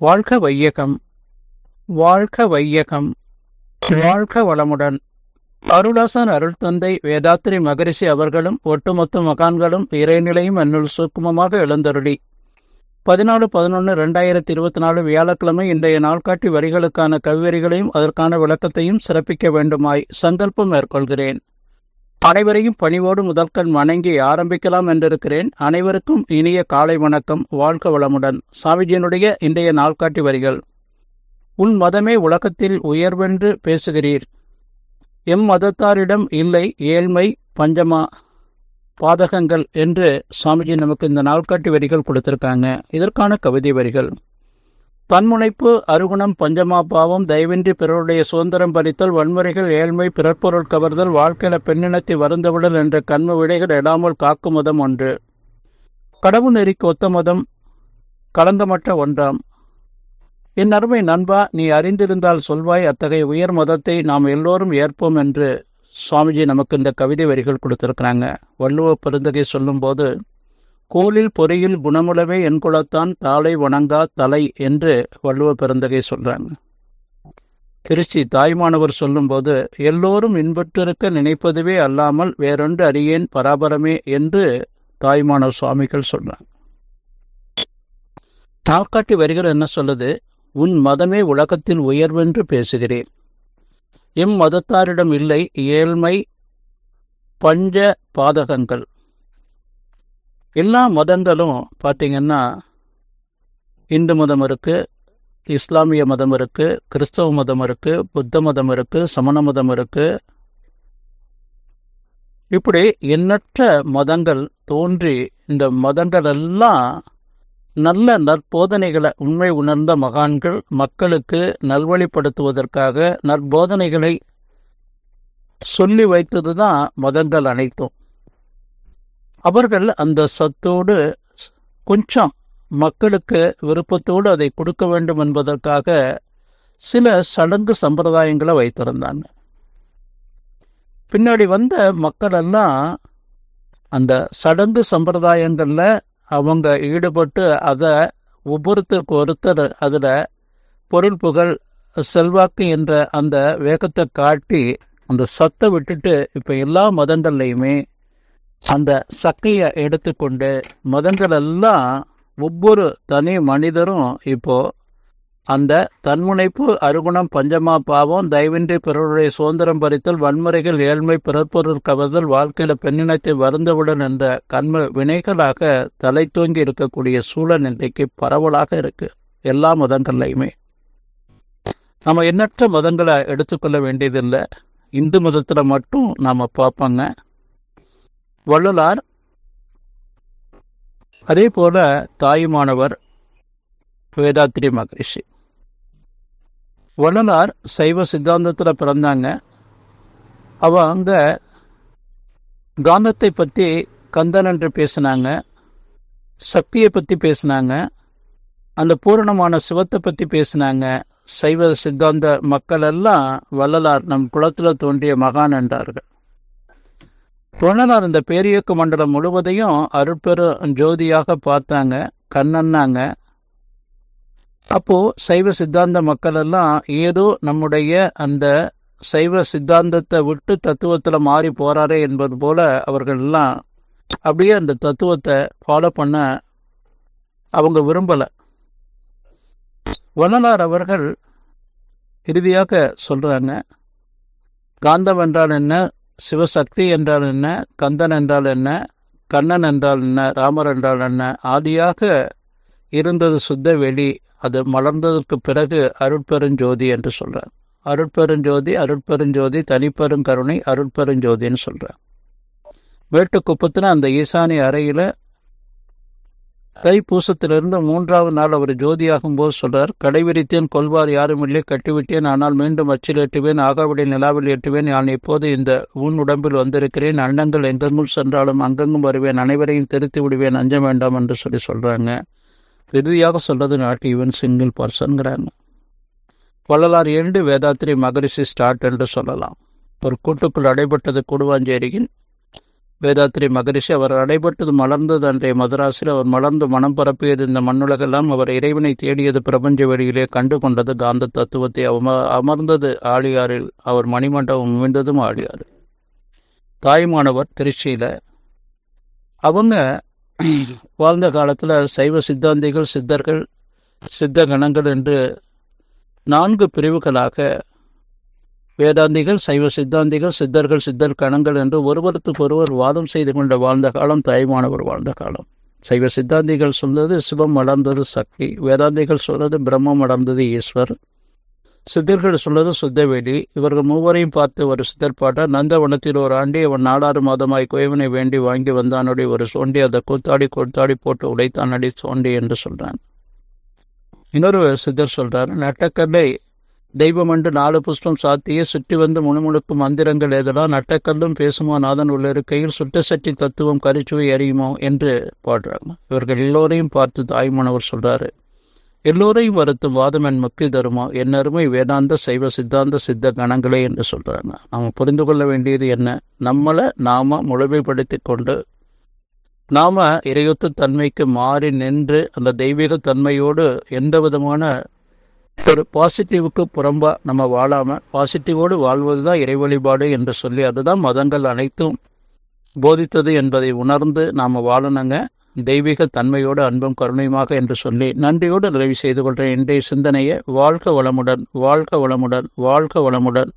வாழ்க வையகம். வாழ்க வையகம். வாழ்க வளமுடன். அருளாசன் அருள் தந்தை வேதாத்திரி மகரிஷி அவர்களும் ஒட்டுமொத்த மகான்களும் இறைநிலையும் அன்னுள் சூக்குமமாக எழுந்தருளி. பதினாலு பதினொன்று ரெண்டாயிரத்தி இருபத்தி நாலு வியாழக்கிழமை இன்றைய நாள்காட்டி வரிகளுக்கான கவிவரிகளையும் அதற்கான விளக்கத்தையும் சிறப்பிக்க வேண்டுமாய் சங்கல்பம் மேற்கொள்கிறேன். அனைவரையும் பணிவோடு முதற்கண் வணங்கி ஆரம்பிக்கலாம் என்றிருக்கிறேன். அனைவருக்கும் இனிய காலை வணக்கம். வாழ்க வளமுடன். சாமிஜியினுடைய இன்றைய நாள்காட்டி வரிகள். உன் மதமே உலகத்தில் உயர்வென்று பேசுகிறீர். எம் மதத்தாரிடம் இல்லை ஏழ்மை பஞ்சமா பாதகங்கள் என்று சுவாமிஜி நமக்கு இந்த நாள்காட்டி வரிகள் கொடுத்திருக்காங்க. இதற்கான கவிதை வரிகள். தன்முனைப்பு அருகுணம் பஞ்சமா பாவம் தயவின்றி பிறருடைய சுதந்திரம் பறித்தல் வன்முறைகள் ஏழ்மை பிறர்பொருள் கவர்தல் வாழ்க்கையில பெண்ணினத்தை வருந்தவிடல் என்ற கண்ம விடைகள் எடாமல் காக்கும் மதம் ஒன்று. கடவுள் நெறிக்கு ஒத்த மதம் கலந்தமற்ற ஒன்றாம். என் அருமை நண்பா நீ அறிந்திருந்தால் சொல்வாய் அத்தகைய உயர் மதத்தை நாம் எல்லோரும் ஏற்போம் என்று சுவாமிஜி நமக்கு இந்த கவிதை வரிகள் கொடுத்திருக்கிறாங்க. வள்ளுவ பெருந்தகை சொல்லும்போது கோலில் பொறியில் குணமுளவே என் குலத்தான் தாளை வணங்கா தலை என்று வள்ளுவ பெருந்தகை சொல்றாங்க. திருச்சி தாய்மானவர் சொல்லும்போது எல்லோரும் இன்பற்றிருக்க நினைப்பதுவே அல்லாமல் வேறொன்று அறியேன் பராபரமே என்று தாய்மானவர் சுவாமிகள் சொல்றாங்க. தாக்காட்டி வரிகள் என்ன சொல்லுது? உன் மதமே உலகத்தில் உயர்வென்று பேசுகிறேன். எம் மதத்தாரிடம் இல்லை ஏழ்மை பஞ்ச பாதகங்கள். எல்லா மதங்களும் பார்த்தீங்கன்னா இந்து மதம் இருக்குது இஸ்லாமிய மதம் இருக்குது கிறிஸ்தவ மதம் இருக்குது புத்த மதம் இருக்குது சமண மதம் இருக்குது இப்படி எண்ணற்ற மதங்கள் தோன்றி இந்த மதங்கள் எல்லாம் நல்ல நற்போதனைகளை உண்மை உணர்ந்த மகான்கள் மக்களுக்கு நல்வழிப்படுத்துவதற்காக நற்போதனைகளை சொல்லி வைத்தது தான் மதங்கள் அனைத்தும். அவர்கள் அந்த சத்தோடு கொஞ்சம் மக்களுக்கு விருப்பத்தோடு அதை கொடுக்க வேண்டும் என்பதற்காக சில சடங்கு சம்பிரதாயங்களை வைத்திருந்தாங்க. பின்னாடி வந்த மக்கள் எல்லாம் அந்த சடங்கு சம்பிரதாயங்களில் அவங்க ஈடுபட்டு அதை ஒவ்வொருத்தருக்கு ஒருத்தர் அதில் பொருள் புகழ் செல்வாக்கு என்ற அந்த வேகத்தை காட்டி அந்த சத்தை விட்டுட்டு இப்போ எல்லா மதங்கள்லையுமே அந்த சக்கையை எடுத்துக்கொண்டு மதங்கள் எல்லாம் ஒவ்வொரு தனி மனிதரும் இப்போ அந்த தன்முனைப்பு அருகுணம் பஞ்சமா பாவம் தயவின்றி பிறருடைய சுதந்திரம் பறித்தல் வன்முறைகள் ஏழ்மை பிறப்பொருள் கவர்தல் வாழ்க்கையில பெண்ணினத்தை வருந்தவுடன் என்ற கண்ம வினைகளாக தலை தூங்கி இருக்கக்கூடிய சூழல் இன்றைக்கு பரவலாக இருக்கு. எல்லா மதங்கள்லையுமே. நம்ம எண்ணற்ற மதங்களை எடுத்துக்கொள்ள வேண்டியதில்லை. இந்து மதத்தில் மட்டும் நாம் பார்ப்போங்க. வள்ளலார் அதே போல தாயுமானவர் வேதாத்திரி மகரிஷி. வள்ளலார் சைவ சித்தாந்தத்தில் பிறந்தாங்க. அவங்க காந்தத்தை பற்றி கந்தன் என்று பேசினாங்க. சக்தியை பற்றி பேசினாங்க. அந்த பூரணமான சிவத்தை பற்றி பேசினாங்க. சைவ சித்தாந்த மக்கள் எல்லாம் வள்ளலார் நம் குளத்தில் தோன்றிய மகான் என்றார்கள். வள்ளலார் அந்த பேரியக்க மண்டலம் முழுவதையும் அருட்பெரு ஜோதியாக பார்த்தாங்க கண்ணன்னாங்க. அப்போ சைவ சித்தாந்த மக்கள் எல்லாம் ஏதோ நம்முடைய அந்த சைவ சித்தாந்தத்தை விட்டு தத்துவத்தில் மாறி போறாரே என்பது போல அவர்கள் எல்லாம் அப்படியே அந்த தத்துவத்தை ஃபாலோ பண்ண அவங்க விரும்பலை. வள்ளலார் அவர்கள் இறுதியாக சொல்றாங்க காந்தம் என்றால் என்ன? சிவசக்தி என்றால் என்ன? கந்தன் என்றால் என்ன? கண்ணன் என்றால் என்ன? ராமர் என்றால் என்ன? ஆதியாக இருந்தது சுத்த வெளி. அது மலர்ந்ததற்கு பிறகு அருட்பெருஞ்சோதி என்று சொல்கிறார் அருட்பெருஞ்சோதி அருட்பெருஞ்சோதி தனிப்பெருங்கருணை அருட்பெருஞ்சோதின்னு சொல்றார். மேட்டுக்குப்பத்தில் அந்த ஈசானி அறையில் தைப்பூசத்திலிருந்து மூன்றாவது நாள் அவர் ஜோதியாகும் போது சொல்றார் கடைவிரித்தேன் கொள்வார் யாரும் இல்லை கட்டிவிட்டேன் ஆனால் மீண்டும் அச்சில் ஏற்றுவேன் ஆகாவிட நிலாவில் எட்டுவேன் நான் இப்போது இந்த உன் உடம்பில் வந்திருக்கிறேன் அண்டங்கள் எங்கெங்கும் சென்றாலும் அங்கெங்கும் வருவேன் அனைவரையும் திருத்தி விடுவேன் அஞ்ச வேண்டாம் என்று சொல்லி சொல்றாங்க. இறுதியாக சொல்றது நாட் ஈவன் சிங்கிள் பர்சன்கிறாங்க வள்ளலார் ஏண்டு வேதாத்திரி மகரிஷி ஸ்டார்ட் என்று சொல்லலாம். ஒரு கூட்டுக்குள் அடைபட்டது கூடுவாஞ்சேரியின் வேதாத்திரி மகரிஷி அவர் அடைபட்டது மலர்ந்தது அன்றைய மதராசில். அவர் மலர்ந்து மனம் பரப்பியது இந்த மண்ணுலகெல்லாம் அவர் இறைவனை தேடியது பிரபஞ்ச வெளியிலே கண்டு கொண்டது காந்த தத்துவத்தை அவம அமர்ந்தது ஆழியாறில் அவர் மணிமண்டபம் மீண்டதும் ஆழியாறு. தாய்மானவர் திருச்சியில். அவங்க வாழ்ந்த காலத்தில் சைவ சித்தாந்திகள் சித்தர்கள் சித்த கணங்கள் என்று நான்கு பிரிவுகளாக வேதாந்திகள் சைவ சித்தாந்திகள் சித்தர்கள் சித்தர் கணங்கள் என்று ஒருவருத்துக்கு ஒருவர் வாதம் செய்து கொண்ட வாழ்ந்த காலம் தாய்மானவர் வாழ்ந்த காலம். சைவ சித்தாந்திகள் சொல்வது சிவம் அடர்ந்தது சக்தி வேதாந்திகள் சொல்வது பிரம்மம் அடர்ந்தது ஈஸ்வர். சித்தர்கள் சொல்வது சுத்தவேலி இவர்கள் மூவரையும் பார்த்து ஒரு சித்தர் பாட்டார் நந்தவனத்தில் ஒரு ஆண்டி அவன் நாலாறு மாதமாய் கோயவனை வேண்டி வாங்கி வந்தானுடைய ஒரு சோண்டி அதை கூத்தாடி கூத்தாடி போட்டு உடைத்தானடி சோண்டி என்று சொல்றான். இன்னொரு சித்தர் சொல்றார் நட்டக்கல்லை தெய்வம் என்று நாலு புஷ்பம் சாத்தியே சுற்றி வந்து முணுமுணுக்கும் மந்திரங்கள் எதெல்லாம் நட்டக்கல்லும் பேசுமோ நாதன் உள்ள இருக்கையில் சுட்ட சட்டி தத்துவம் கரிச்சுவை அறியுமோ என்று பாடுறாங்க. இவர்கள் எல்லோரையும் பார்த்து தாய்மானவர் சொல்றாரு எல்லோரையும் வருத்தும் வாதம் என் முக்தி தருமா? என் அருமை வேதாந்த சைவ சித்தாந்த சித்த கணங்களே என்று சொல்றாங்க. நாம் புரிந்து கொள்ள வேண்டியது என்ன? நம்மளை நாம முழுமைப்படுத்தி கொண்டு நாம இறையொத்து தன்மைக்கு மாறி நின்று அந்த தெய்வீக தன்மையோடு எந்த விதமான ஒரு பாசிட்டிவுக்கு புறம்பா நம்ம வாழாம பாசிட்டிவோடு வாழ்வது தான் இறை வழிபாடு என்று சொல்லி அதுதான் மதங்கள் அனைத்தும் போதித்தது என்பதை உணர்ந்து நாம் வாழணுங்க. தெய்வீக தன்மையோடு அன்பும் கருணையுமாக என்று சொல்லி நன்றியோடு நிறைவு செய்து கொள்கிற இன்றைய சிந்தனையை வாழ்க வளமுடன் வாழ்க வளமுடன் வாழ்க வளமுடன்.